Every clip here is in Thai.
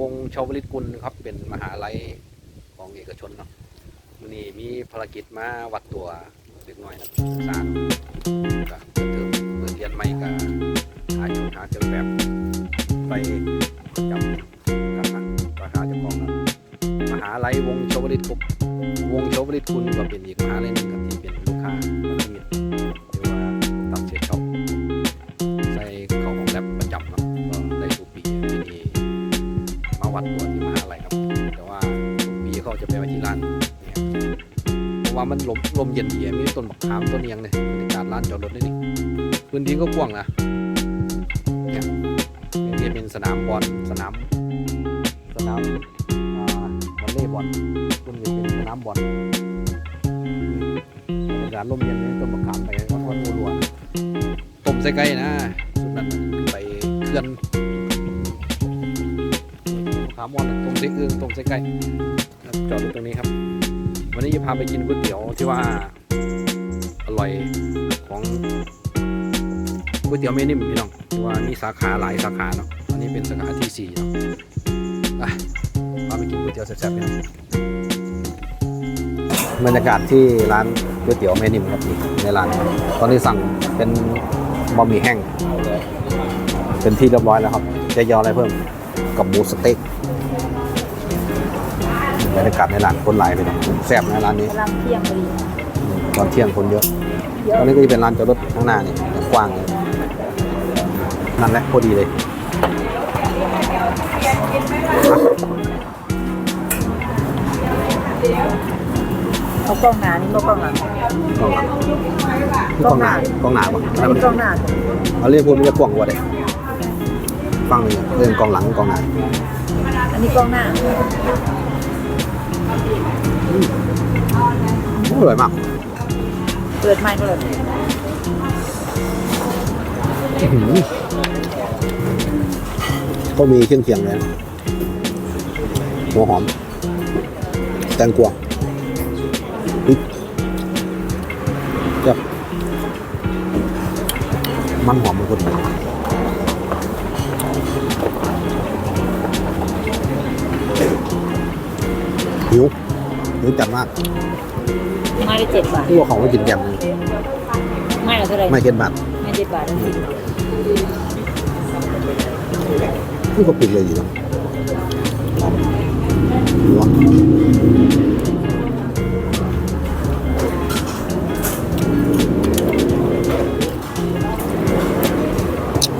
วงชาวลิตกุลครับ เป็นมหาลัยของเอกชนเนาะวันนี้มีภารกิจมาวัดตัวเด็กน้อยนักศึกษาเนาะก็เติมเปิดเรียนใหม่ก็หาจุดหาเครื่อแบบไปจำกับนะราคาจ้าของนะมหาลัยวงชาวลิตกุลวงชาวลิตกุลก็เป็นอีกมหาลัยหนึ่งครับ ลมลมเย็นดีมีต้นมะขามต้นเนียงเนี่ยบรรยากาศร้านจอดรถนี่นี่พื้นที่ก็กว้างนะเนี่ยนี่เป็นสนามบอลสนามสนามอ่าวอลเลย์บอลคุณจะเป็นสนามบอลบรรยากาศลมเย็นเลยต้นมะขามไปวันวันรัวๆนะต้มใส่ไก่นะสุดนั้นไปเคลื่อนขามอนน่ะต้มใส่เอื้องต้มใส่ไก่จอดรถตรงนี้ครับ วันนี้จะพาไปกินก๋วยเตี๋ยวที่ว่าอร่อยของก๋วยเตี๋ยวแม่นิ่มพี่น้องที่ว่ามีสาขาหลายสาขาเนาะอันนี้เป็นสาขาที่สี่เนาะไปพาไปกินก๋วยเตี๋ยวแซ่บๆพี่น้องบรรยากาศที่ร้านก๋วยเตี๋ยวแม่นิ่มครับนี่ในร้านตอนนี้สั่งเป็นบะหมี่แห้งเป็นที่เรียบร้อยแล้วครับจะยออะไรเพิ่มกับหมูสเต็ก บรรยากาศในร้านคนหลายไปหน่อยแซ่บนะร้านนี้กำลังเที่ยงพอดีตอนเที่ยงคนเยอะเยอะตอนนี้ก็จะเป็นร้านจอดรถข้างหน้านี่กว้างเลยนั่นแหละพอดีเลยเอากล้องหน้านี่ก็กล้องหลังกล้องหลังกล้องหน้ากล้องหน้าปะอันนี้กล้องหน้าเอาเรียกพูดมันจะกว้างกว่าเลยฟังเลยเรื่องกล้องหลังกล้องหน้าอันนี้กล้องหน้า อร่อยมาก เปิดไมค์ก็เลยอื้อหือก็มีเครื่องเคียงเลยนะหัวหอม แตงกวาพริกแบบมันหอมมันคน หิวจัดมากไม้ละเจ็ดบาทที่ว่าของไม่กินแกมเลยไม้ละเท่าไหร่ไม่เค็นบาทไม้เจ็ดบาททั้งสิ้นนี่ก็ปิดเลยอยู่แล้วหอมนัว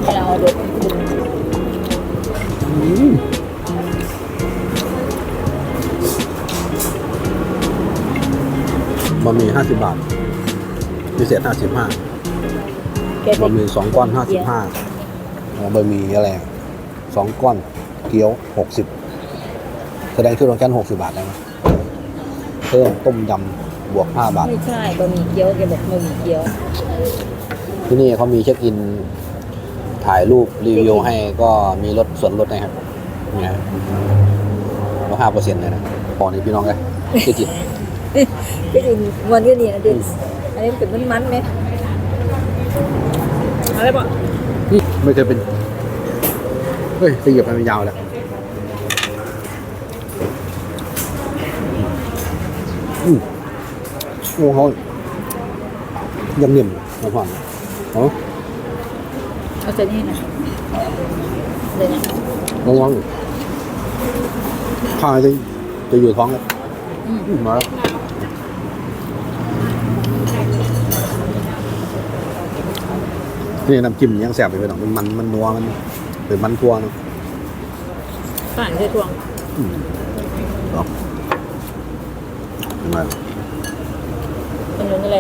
ให้เราเอาเด็ก 50 บาท พิเศษ 55บะหมี่สองก้อน55บะหมี่อะไรสองก้อนเกี๊ยว 60 แสดงชื่อรวมกัน60 บาทได้ไหมเพิ่มต้มยำบวก 5 บาท ไม่ใช่บะหมี่เกี๊ยวแกบอกบะหมี่เกี๊ยว ที่นี่เขามีเช็คอิน ถ่ายรูปรีวิวให้ก็มีลดส่วนลดนะครับเนี่ยลดห้าเปอร์เซ็นต์เลยนะบอกนี่พี่น้องเลยที่จิต ก็จริงวันก็นี่นะเด็กอันนี้เป็นมันๆไหมอะไรบอกนี่ไม่เคยเป็นเฮ้ยตีเหยียบไปมันยาวแล้วอืมโอ้โหยังเนียมมาผ่านอ๋อเอาใจนี่นะเลยนะลองลองดูข้าวจะจะอยู่ท้องแล้วอืมอืมมาแล้ว นี่น้ำจิ้มยังแสบไปไปหน่อยมันมันมันนัวมันเป็นมันทั่วเนอะฝรั่งใช่ทวงอืมเอามาเป็นเรื่องอะไร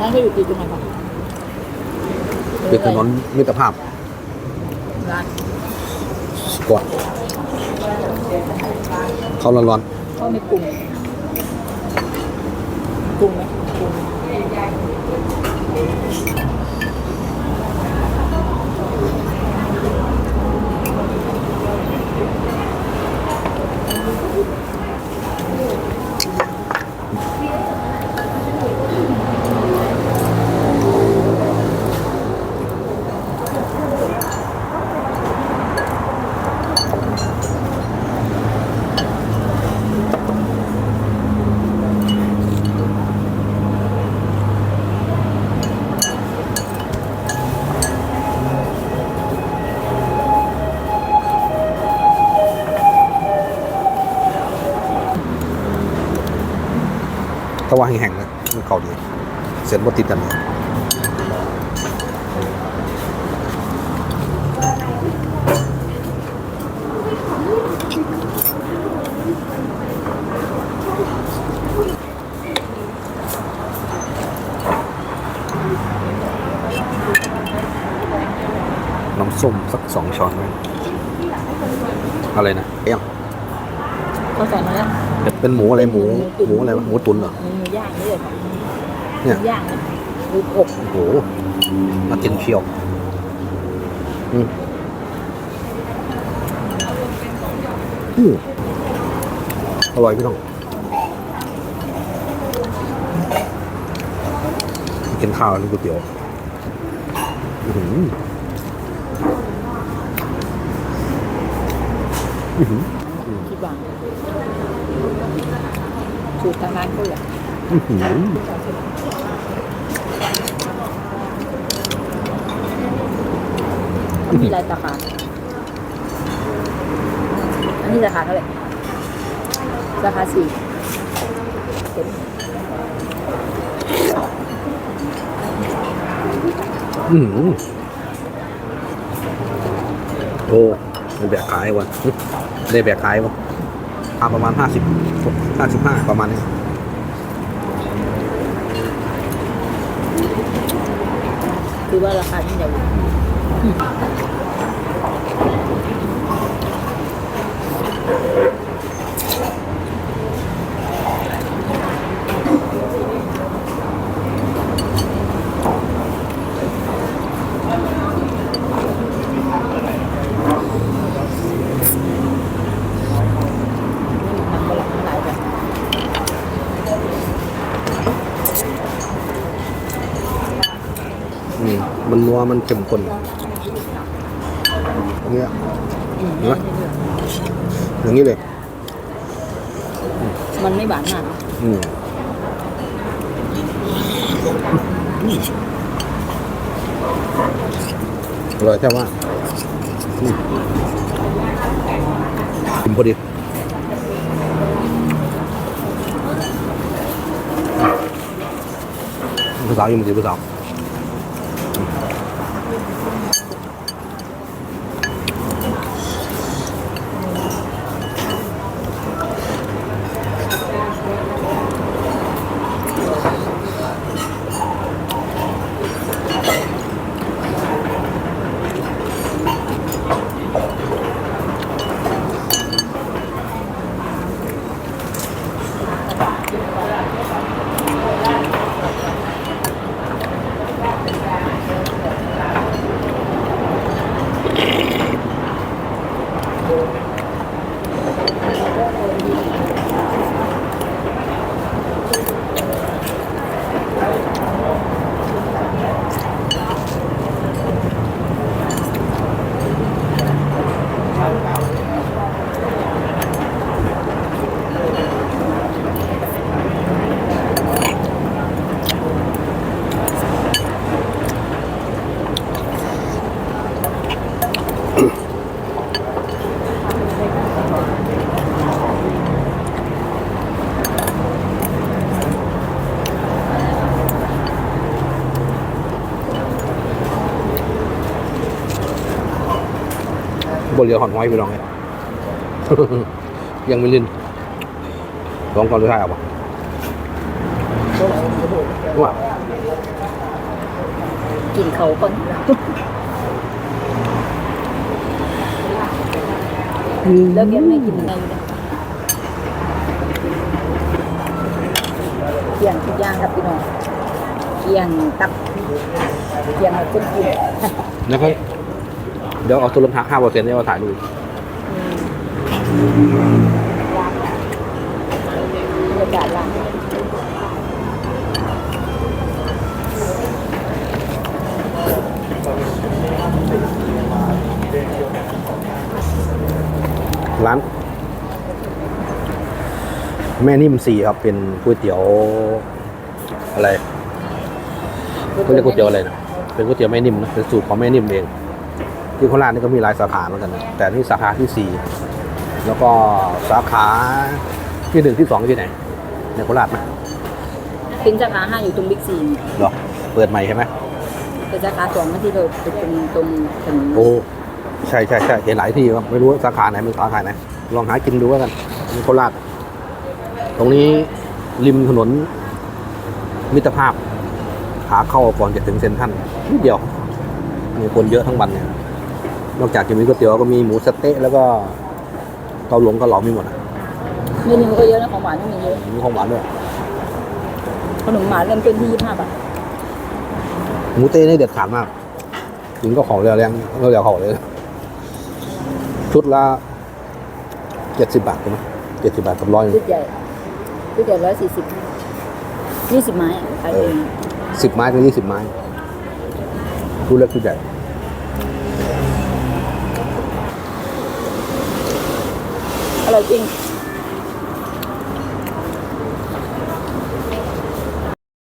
ร้านเขาอยู่ติดตรงไหนคะเป็นถนนมิตรภาพร้านก่อนเขาร้อนเขาไม่ปรุงปรุงไหมปรุงาว่าแห้งๆนะมันเข้าดีเส้นบ่ติดกันเลยน้ำส้มสักสองช้อนไหมอะไรนะเอี้ยงเขาใส่มาแล้ว เป็นเป็นหมูอะไรหมูหมูอะไรวะหมูตุ๋นเหรอหมูย่างนี่เลยค่ะเนี่ยหมูย่างนะหมูอบโอ้โหน่ากินเชียวอืมอืมอร่อยพี่น้องกินข้าวนี่ก๋วยเตี๋ยวอื้อหืออื้อหือคิดว่า สูตรทางร้านเขาเลยอื้อหือมันมีหลายสาขาอันนี้สาขาเท่าไหร่สาขาสี่เต็มอื้อหือโอ้ได้แบกขายวะได้แบกขายวะอ่าประมาณห้าสิบห้าสิบห้าประมาณนี้คือว่าราคาที่ใหญ่อยู่ทำไปหลายหลายแบบ อื มมันนัวมันเข้มข้นอย่างเงี้ยอืมเห็นไหมอย่างนี้เลย มันไม่หวานมากอืมอร่อยแค่ว่าอืมกินพอดีภาษาวยังไม่ดีภาษา บนเรือหอนห้อยไปลองไงยังไม่ลินลองก่อนดูท่ายเอาปะว่ากินเขาก่อนแล้วแกไม่กินไงอยู่เนี่ยเกี่ยงทุกอย่างครับพี่น้องเกี่ยงตับเกี่ยงคนกินแล้วก็ เดี๋ยวเอาตัวลมทักห้าเปอร์เซ็นต์เนี่ยมาถ่ายดูร้านร้านแม่นิ่มสี่ครับ เป็นก๋วยเตี๋ยวอะไรเขาเรียกก๋วยเตี๋ยวอะไรนะเป็นก๋วยเตี๋ยวแม่นิ่มนะเป็นสูตรของแม่นิ่มเอง ที่โคราชนี่ก็มีหลายสาขาเหมือนกันนะแต่นี่สาขาที่สี่แล้วก็สาขาที่หนึ่งที่สองที่ไหนในโคราชไหมเป็นสาขาห้าอยู่ตรงบิ๊กซีเหรอเปิดใหม่ใช่ไหมเป็นสาขาสองที่เราไปตรงตรงถนนโอ้ใช่ใช่ใช่เห็นหลายที่ครับไม่รู้ว่าสาขาไหนมันสาขาไหนลองหากินดูแล้วกันมีโคราชตรงนี้ริมถนนมิตรภาพขาเข้าก่อนจะถึงเซ็นทรัลนิดเดียวมีคนเยอะทั้งวันเนี่ย นอกจากจะมีก๋วยเตี๋ยวก็มีหมูสะเต๊ะแล้วก็เกาหลงเกาเหลามีหมดอะเมนูก็เยอะนะของหวานก็มีเยอะมีของหวานด้วยขนมหวานเริ่มต้นที่ยี่สิบห้าบาทหมูเต้นี่เด็ดขาดมากกินก็ของเรียวแรงเรียวเขาเลย ชุดละเจ็ดสิบบาทใช่ไหมเจ็ดสิบบาทกับร้อยชุดใหญ่ชุดใหญ่ร้อยสี่สิบยี่สิบไม้อะขายเองสิบไม้ก็ยี่สิบไม้ชุดเล็กชุดใหญ่ อร่อยจริง